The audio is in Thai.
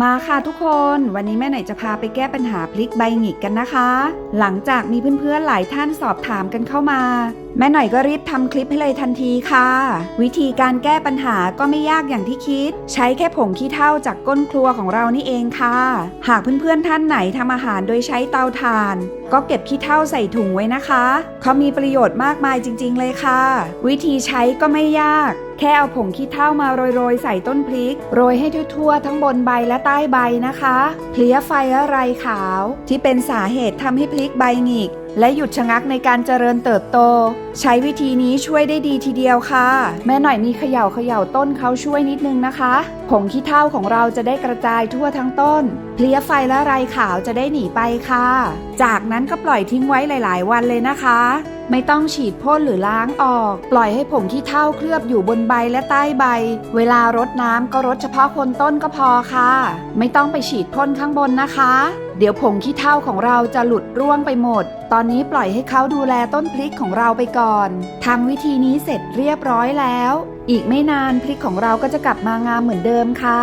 มาค่ะทุกคนวันนี้แม่ไหนจะพาไปแก้ปัญหาพลิกใบหงิกกันนะคะ หลังจากมีเพื่อนๆหลายท่านสอบถามกันเข้ามา แม่หน่อยก็รีบทำคลิปให้เลยทันทีค่ะ วิธีการแก้ปัญหาก็ไม่ยากอย่างที่คิด ใช้แค่ผงขี้เถ้าจากก้นครัวของเรานี่เองค่ะ หากเพื่อนๆท่านไหนทำอาหารโดยใช้เตาถ่าน ก็เก็บขี้เถ้าใส่ถุงไว้นะคะเขามีประโยชน์มากมายจริง ๆ เลยค่ะ วิธีใช้ก็ไม่ยากแค่เอาผงขี้เถ้ามาโรยๆ ใส่ต้นพริก โรยให้ทั่วๆ ทั้งบนใบและใต้ใบนะคะ เพลี้ยไฟอะไรขาว ที่เป็นสาเหตุทำให้พลิกใบหงิก และหยุดชะงักในการเจริญเติบโต ใช้วิธีนี้ช่วยได้ดีทีเดียวค่ะ แม่หน่อยมีเขย่าเขย่าต้นเขาช่วยนิดนึงนะคะผงขี้เถ้าของเราจะได้กระจายทั่วทั้งต้น เพลี้ยไฟและไรขาวจะได้หนีไปค่ะ จากนั้นก็ปล่อยทิ้งไว้หลาย ๆ วันเลยนะคะไม่ต้องฉีดพ่นหรือล้างออก ปล่อยให้ผงขี้เถ้าเคลือบอยู่บนใบและใต้ใบ เวลารดน้ำก็รดเฉพาะคนต้นก็พอค่ะ ไม่ต้องไปฉีดพ่นข้างบนนะคะ เดี๋ยวผงขี้เถ้าของเราจะหลุดร่วงไปหมด ตอนนี้ปล่อยให้เขาดูแลต้นพริกของเราไปก่อนทำวิธีนี้เสร็จเรียบร้อยแล้ว อีกไม่นานพริกของเราก็จะกลับมางามเหมือนเดิมค่ะ